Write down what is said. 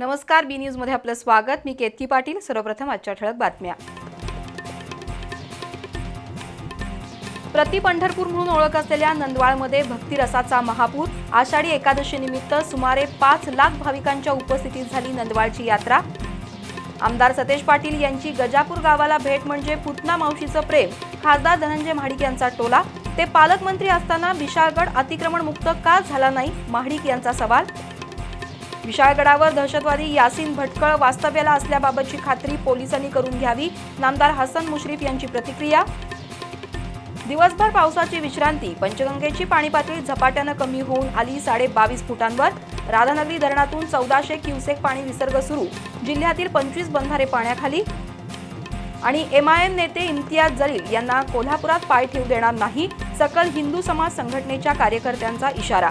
नमस्कार बी न्यूजमध्ये आपलं स्वागत. मी केतकी पाटील. सर्वप्रथम आजच्या ठळक बातम्या. प्रति पंढरपूर म्हणून ओळख असलेल्या नंदवाळमध्ये भक्तिरसाचा महापूर. आषाढी एकादशीनिमित्त सुमारे पाच लाख भाविकांच्या उपस्थितीत झाली नंदवाळची यात्रा. आमदार सतेज पाटील यांची गजापूर गावाला भेट म्हणजे पुतना मावशीचं प्रेम. खासदार धनंजय महाडिक यांचा टोला. ते पालकमंत्री असताना विशाळगड अतिक्रमण मुक्त का झाला नाही? महाडिक यांचा सवाल. विशाळगडावर दहशतवादी यासीन भटकळ वास्तव्याला असल्याबाबतची खात्री पोलिसांनी करून घ्यावी. नामदार हसन मुश्रीफ यांची प्रतिक्रिया. दिवसभर पावसाची विश्रांती. पंचगंगेची पाणी पातळी झपाट्यानं कमी होऊन आली साडे बावीस फुटांवर. राधानगरी धरणातून चौदाशे क्युसेक पाणी विसर्ग सुरू. जिल्ह्यातील पंचवीस बंधारे पाण्याखाली. आणि एमआयएम नेते इम्तियाज जलील यांना कोल्हापुरात पाय ठेवू देणार नाही. सकल हिंदू समाज संघटनेच्या कार्यकर्त्यांचा इशारा.